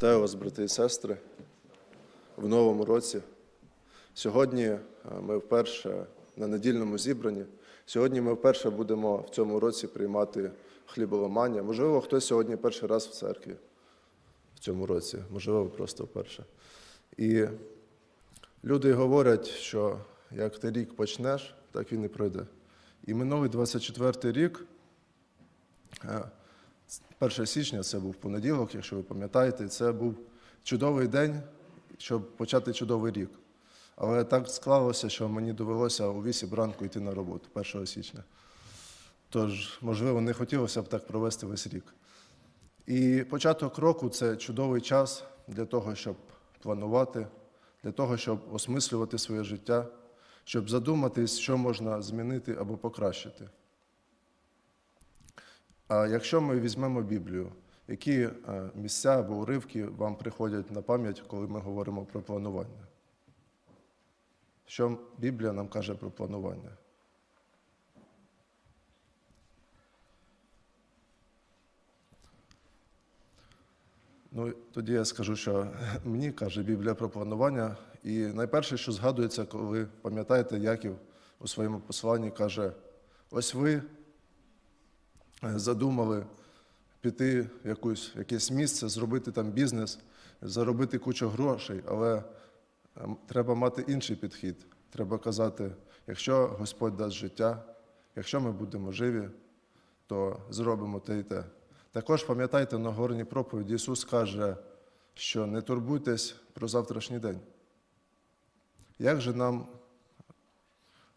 Вітаю вас, брати і сестри, в новому році. Сьогодні е, ми вперше на недільному зібранні. Сьогодні ми вперше будемо в цьому році приймати хліболамання. Можливо, хтось сьогодні перший раз в церкві в цьому році, можливо, просто вперше. І люди говорять, що як ти рік почнеш, так він і пройде. І минулий 24 й рік. Е, 1 січня це був понеділок, якщо ви пам'ятаєте, це був чудовий день, щоб почати чудовий рік. Але так склалося, що мені довелося у 8 ранку йти на роботу 1 січня. Тож, можливо, не хотілося б так провести весь рік. І початок року це чудовий час для того, щоб планувати, для того, щоб осмислювати своє життя, щоб задуматись, що можна змінити або покращити. А якщо ми візьмемо Біблію, які е, місця або уривки вам приходять на пам'ять, коли ми говоримо про планування? Що Біблія нам каже про планування? Ну, тоді я скажу, що мені каже Біблія про планування. І найперше, що згадується, коли пам'ятаєте, Яків у своєму посланні каже: ось ви задумали піти в якусь, якесь місце, зробити там бізнес, заробити кучу грошей, але ем, треба мати інший підхід. Треба казати, якщо Господь дасть життя, якщо ми будемо живі, то зробимо те і те. Також пам'ятайте на горній проповіді Ісус каже, що не турбуйтесь про завтрашній день. Як же нам,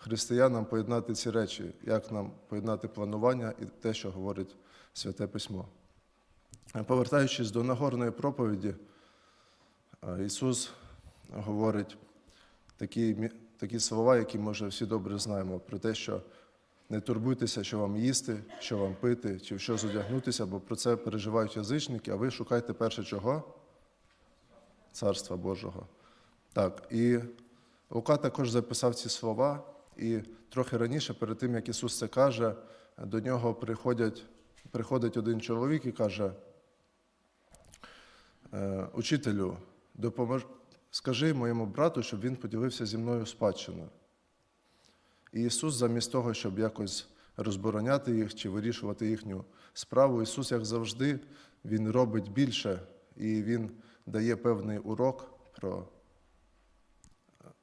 християнам, поєднати ці речі, як нам поєднати планування і те, що говорить Святе Письмо? Повертаючись до Нагорної проповіді, е, Ісус говорить такі, такі слова, які ми вже всі добре знаємо, про те, що не турбуйтеся, що вам їсти, що вам пити, чи в що зодягнутися, бо про це переживають язичники, а ви шукайте перше чого? Царства Божого. Так, і Лука також записав ці слова, і трохи раніше, перед тим, як Ісус це каже, до нього приходять, приходить один чоловік і каже: «Е, Учителю, допомож... скажи моєму брату, щоб він поділився зі мною спадщиною. І Ісус, замість того, щоб якось розбороняти їх чи вирішувати їхню справу, Ісус, як завжди, Він робить більше і Він дає певний урок про,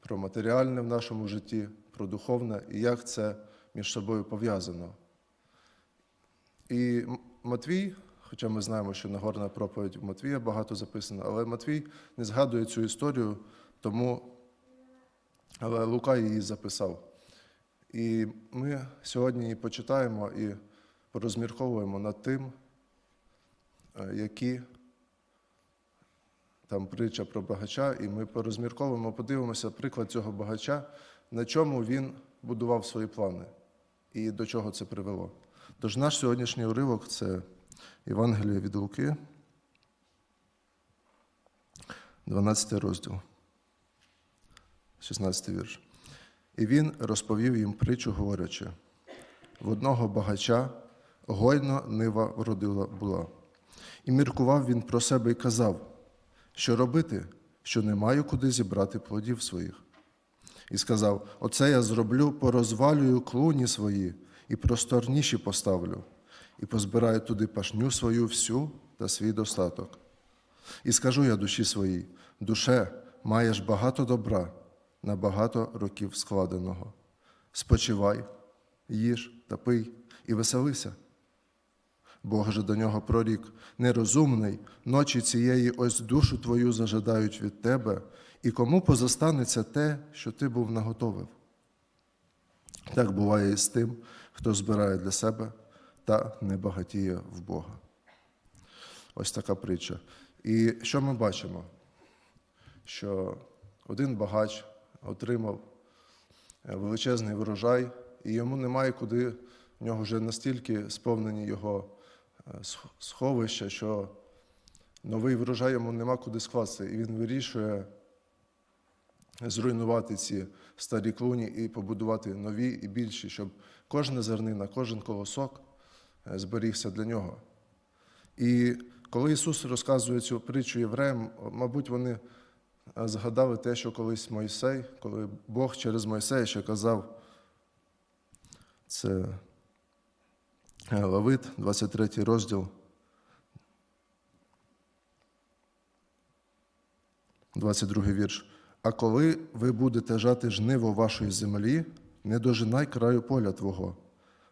про матеріальне в нашому житті, про духовне і як це між собою пов'язано. І Матвій, хоча ми знаємо, що Нагорна проповідь у Матвія багато записано, але Матвій не згадує цю історію, тому але Лука її записав. І ми сьогодні її почитаємо і порозмірковуємо над тим, е, які там притча про багача, і ми порозмірковуємо, подивимося приклад цього багача, на чому він будував свої плани і до чого це привело. Тож наш сьогоднішній уривок це Євангеліє від Луки, 12 розділ, 16 вірш. І він розповів їм притчу, говорячи: в одного багача гойно нива вродила була. І міркував він про себе і казав, що робити, що не маю куди зібрати плодів своїх. І сказав: Оце я зроблю, порозвалюю клуні свої і просторніші поставлю, і позбираю туди пашню свою всю та свій достаток. І скажу я душі своїй: душе, маєш багато добра, на багато років складеного. Спочивай, їж та пий і веселися. Бог же до нього прорік, нерозумний, ночі цієї ось душу твою зажадають від тебе, і кому позостанеться те, що ти був наготовив. Так буває і з тим, хто збирає для себе та не багатіє в Бога. Ось така притча. І що ми бачимо? Що один багач отримав е, величезний врожай, і йому немає куди, в нього вже настільки сповнені його е, сх- сховища, що новий врожай йому нема куди скласти. І він вирішує зруйнувати ці старі клуні і побудувати нові і більші, щоб кожна зернина, кожен колосок е, зберігся для нього. І коли Ісус розказує цю притчу євреям, мабуть, вони е, згадали те, що колись Мойсей, коли Бог через Мойсея ще казав, це Левит, 23 розділ. 22 вірш. А коли ви будете жати жниво вашої землі, не дожинай краю поля твого,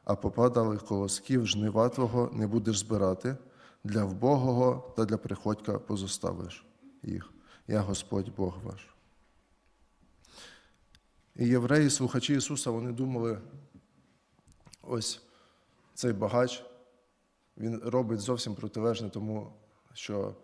а попадалих колосків жнива твого не будеш збирати, для вбогого та для приходька позоставиш їх. Я Господь Бог ваш. І євреї, слухачі Ісуса, вони думали, ось цей багач, він робить зовсім протилежне тому, що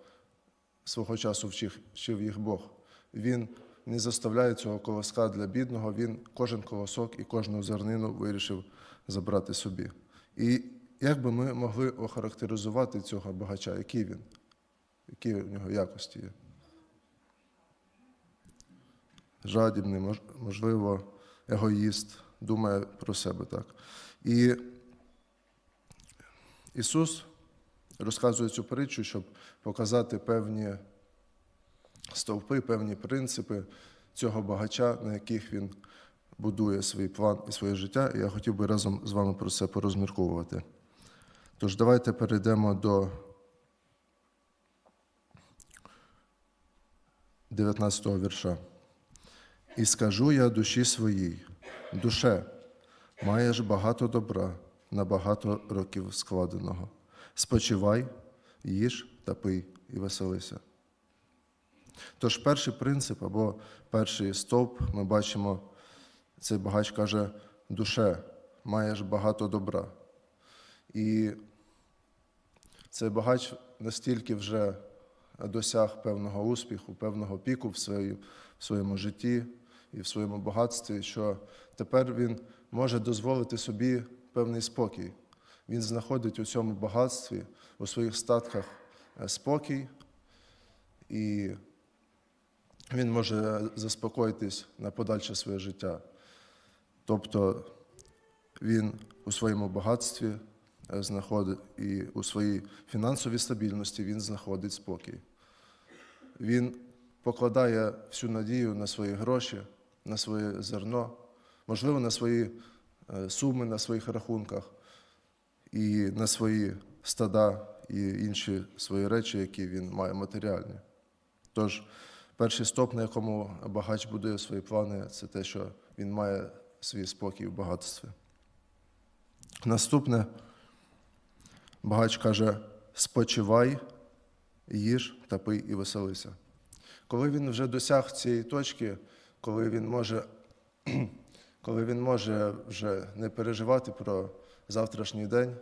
свого часу вчив, вчив їх Бог. Він не заставляє цього колоска для бідного, він кожен колосок і кожну зернину вирішив забрати собі. І як би ми могли охарактеризувати цього багача, який він, які у нього якості є? Жадібний, можливо, егоїст, думає про себе так. І Ісус розказує цю притчу, щоб показати певні стовпи, певні принципи цього багача, на яких він будує свій план і своє життя. І я хотів би разом з вами про це порозмірковувати. Тож давайте перейдемо до 19 вірша. І скажу я душі своїй, душе, маєш багато добра на багато років складеного. Спочивай, їж та пий і веселися. Тож перший принцип або перший стовп ми бачимо, цей багач каже, душе, маєш багато добра. І цей багач настільки вже досяг певного успіху, певного піку в, в своєму житті і в своєму багатстві, що тепер він може дозволити собі певний спокій. Він знаходить у цьому багатстві, у своїх статках е, спокій, і він може заспокоїтись на подальше своє життя. Тобто він у своєму багатстві е, знаходить і у своїй фінансовій стабільності він знаходить спокій. Він покладає всю надію на свої гроші, на своє зерно, можливо, на свої е, суми на своїх рахунках і на свої стада і інші свої речі, які він має матеріальні. Тож, перший стоп, на якому багач будує свої плани, це те, що він має свій спокій в багатстві. Наступне, багач каже: спочивай, їж та пий і веселися. Коли він вже досяг цієї точки, коли він може, коли він може вже не переживати про завтрашній день,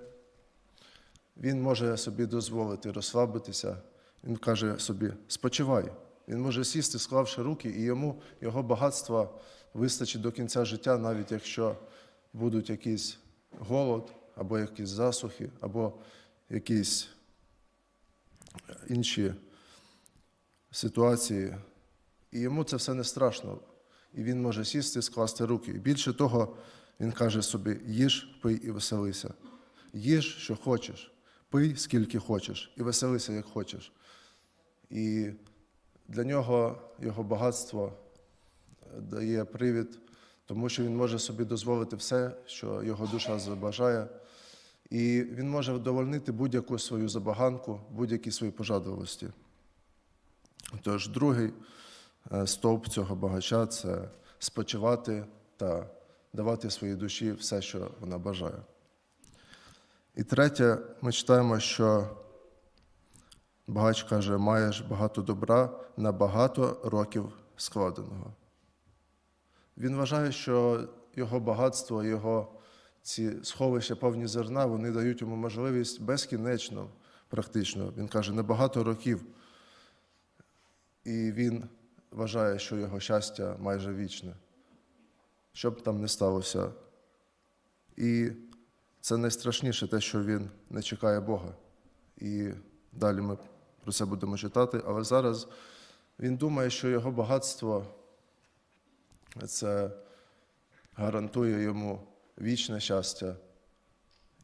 він може собі дозволити розслабитися. Він каже собі: спочивай. Він може сісти, склавши руки, і йому його багатства вистачить до кінця життя, навіть якщо будуть якийсь голод, або якісь засухи, або якісь інші ситуації. І йому це все не страшно. І він може сісти, скласти руки. І більше того, він каже собі: їж, пий і веселися. Їж, що хочеш, пий, скільки хочеш, і веселися, як хочеш. І для нього його багатство дає привід, тому що він може собі дозволити все, що його душа забажає. І він може вдовольнити будь-яку свою забаганку, будь-які свої пожадливості. Тож другий е, стовп цього багача це спочивати та давати своїй душі все, що вона бажає. І третє, ми читаємо, що багач каже, маєш багато добра на багато років складеного. Він вважає, що його багатство, його ці сховища повні зерна, вони дають йому можливість безкінечно, практично. Він каже, на багато років. І він вважає, що його щастя майже вічне, що б там не сталося. І це найстрашніше те, що він не чекає Бога. І далі ми про це будемо читати. Але зараз він думає, що його багатство це гарантує йому вічне щастя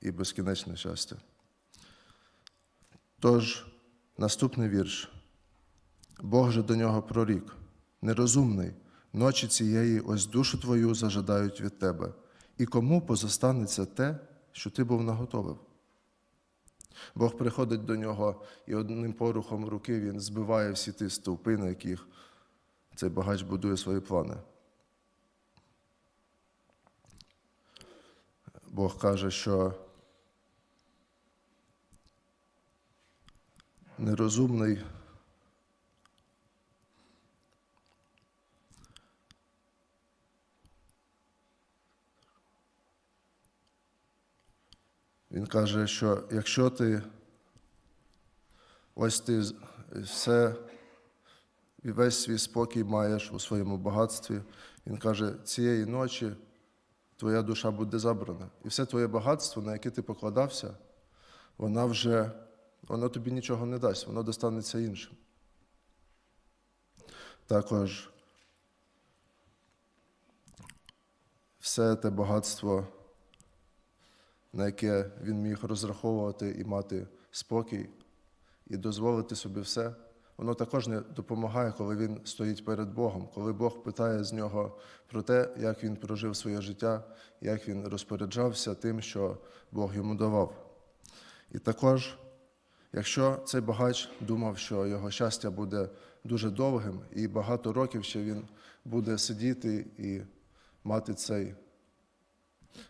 і безкінечне щастя. Тож Наступний вірш. Бог же до нього прорік, нерозумний, ночі цієї ось душу твою зажадають від тебе, і кому позостанеться те, що ти був наготовив. Бог приходить до нього і одним порухом руки він збиває всі ті стовпи, на яких цей багач будує свої плани. Бог каже, що нерозумний Він каже, що якщо ти ось ти все весь свій спокій маєш у своєму багатстві, він каже, цієї ночі твоя душа буде забрана. І все твоє багатство, на яке ти покладався, вона вже, воно тобі нічого не дасть, воно достанеться іншим. Також все те багатство, на яке він міг розраховувати і мати спокій, і дозволити собі все, воно також не допомагає, коли він стоїть перед Богом, коли Бог питає з нього про те, як він прожив своє життя, як він розпоряджався тим, що Бог йому давав. І також, якщо цей багач думав, що його щастя буде дуже довгим, і багато років ще він буде сидіти і мати цей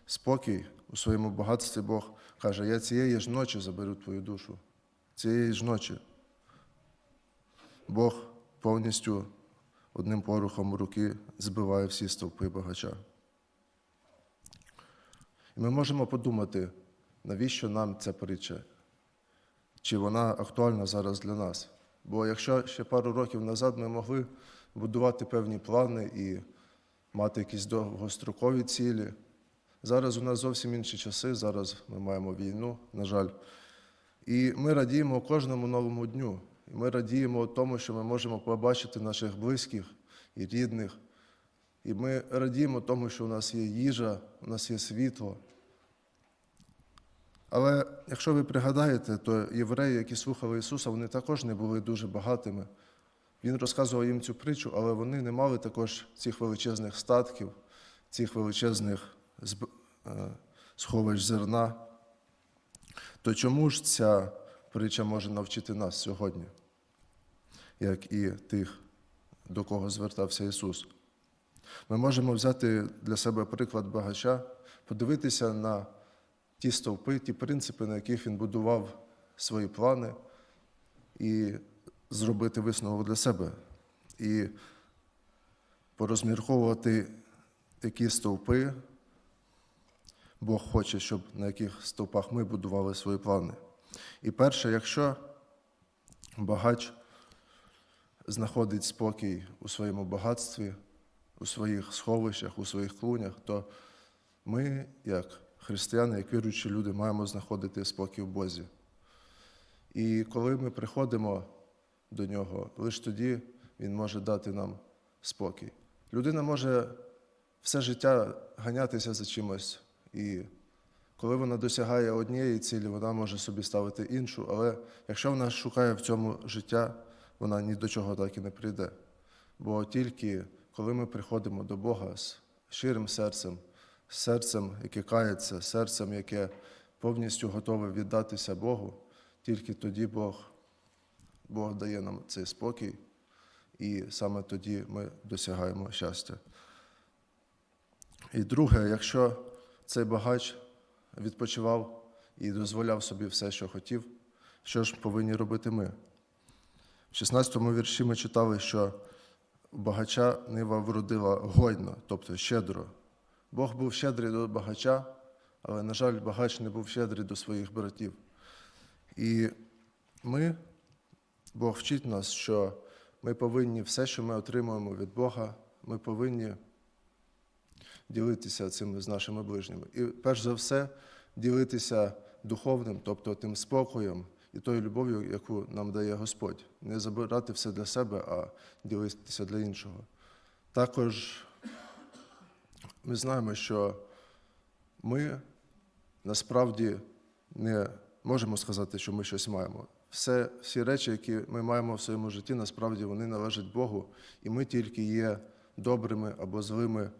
спокій у своєму багатстві, Бог каже: Я цієї ж ночі заберу твою душу. Цієї ж ночі. Бог повністю одним порухом руки збиває всі стовпи багача. І ми можемо подумати, навіщо нам ця притча? Чи вона актуальна зараз для нас? Бо якщо ще пару років назад ми могли будувати певні плани і мати якісь довгострокові цілі, зараз у нас зовсім інші часи, зараз ми маємо війну, на жаль. І ми радіємо кожному новому дню. І ми радіємо тому, що ми можемо побачити наших близьких і рідних. І ми радіємо тому, що у нас є їжа, у нас є світло. Але якщо ви пригадаєте, то євреї, які слухали Ісуса, вони також не були дуже багатими. Він розказував їм цю притчу, але вони не мали також цих величезних статків, цих величезних сховищ зерна. То чому ж ця притча може навчити нас сьогодні, як і тих, до кого звертався Ісус? Ми можемо взяти для себе приклад багача, подивитися на ті стовпи, ті принципи, на яких він будував свої плани, і зробити висновок для себе. І порозмірковувати, які стовпи Бог хоче, щоб на яких стовпах ми будували свої плани. І перше, якщо багач знаходить спокій у своєму багатстві, у своїх сховищах, у своїх клунях, то ми, як християни, як віруючі люди, маємо знаходити спокій в Бозі. І коли ми приходимо до нього, лише тоді Він може дати нам спокій. Людина може все життя ганятися за чимось, і коли вона досягає однієї цілі, вона може собі ставити іншу, але якщо вона шукає в цьому життя, вона ні до чого так і не прийде. Бо тільки коли ми приходимо до Бога з щирим серцем, з серцем, яке кається, серцем, яке повністю готове віддатися Богу, тільки тоді Бог, Бог дає нам цей спокій, і саме тоді ми досягаємо щастя. І друге, якщо цей багач відпочивав і дозволяв собі все, що хотів, що ж повинні робити ми? В 16-му вірші ми читали, що багача нива вродила гойно, тобто щедро. Бог був щедрий до багача, але, на жаль, багач не був щедрий до своїх братів. І ми, Бог вчить нас, що ми повинні все, що ми отримуємо від Бога, ми повинні ділитися цим з нашими ближніми. І перш за все, ділитися духовним, тобто тим спокоєм і тою любов'ю, яку нам дає Господь. Не забирати все для себе, а ділитися для іншого. Також ми знаємо, що ми насправді не можемо сказати, що ми щось маємо. все, всі речі, які ми маємо в своєму житті, насправді вони належать Богу, і ми тільки є добрими або злими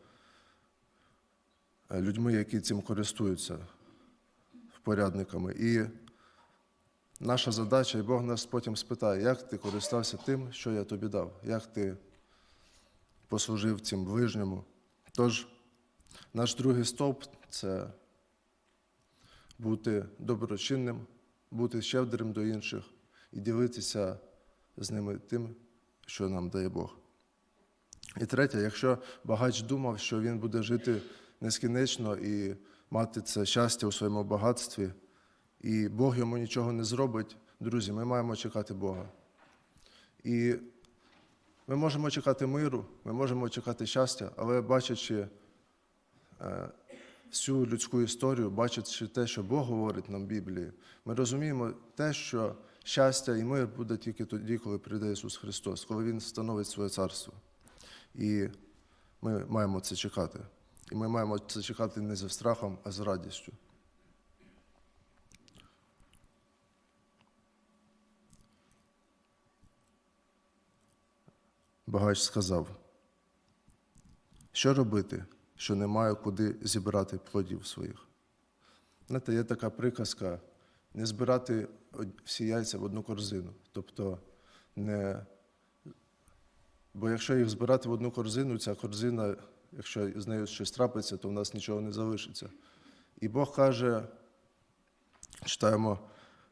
людьми, які цим користуються, впорядниками. І наша задача, і Бог нас потім спитає, як ти користався тим, що я тобі дав, як ти послужив цим ближньому. Тож, наш другий стовп це бути доброчинним, бути щедрим до інших і ділитися з ними тим, що нам дає Бог. І третє, якщо багач думав, що він буде жити нескінечно і мати це щастя у своєму багатстві, і Бог йому нічого не зробить, друзі, ми маємо чекати Бога. І ми можемо чекати миру, ми можемо чекати щастя, але бачачи е, всю людську історію, бачачи те, що Бог говорить нам в Біблії, ми розуміємо те, що щастя і мир буде тільки тоді, коли прийде Ісус Христос, коли Він встановить своє царство. І ми маємо це чекати. І ми маємо це чекати не зі страхом, а з радістю. Багач сказав, що робити, що не маю куди зібрати плодів своїх. Знаєте, є така приказка не збирати всі яйця в одну корзину. Тобто, не... бо якщо їх збирати в одну корзину, ця корзина, якщо з нею щось трапиться, то в нас нічого не залишиться. І Бог каже, читаємо,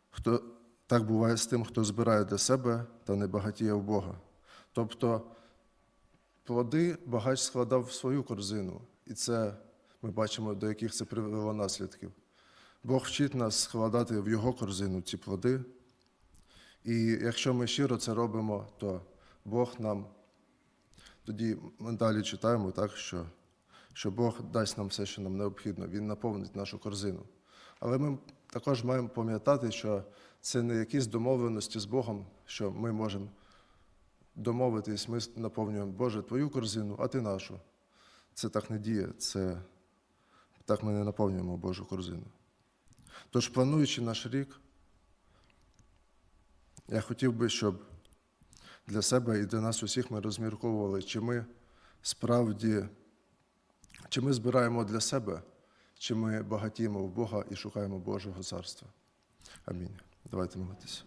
хто так буває з тим, хто збирає для себе та не багатіє в Бога. Тобто плоди багач складав в свою корзину, і це ми бачимо, до яких це привело наслідків. Бог вчить нас складати в його корзину ці плоди. І якщо ми щиро це робимо, то Бог нам тоді ми далі читаємо, так, що, що Бог дасть нам все, що нам необхідно, Він наповнить нашу корзину. Але ми також маємо пам'ятати, що це не якісь домовленості з Богом, що ми можемо домовитись, ми наповнюємо Боже твою корзину, а ти нашу. Це так не діє, це так ми не наповнюємо Божу корзину. Тож, плануючи наш рік, я хотів би, щоб для себе і для нас усіх ми розмірковували, чи ми справді, чи ми збираємо для себе, чи ми багатіємо в Бога і шукаємо Божого царства. Амінь. Давайте молитися.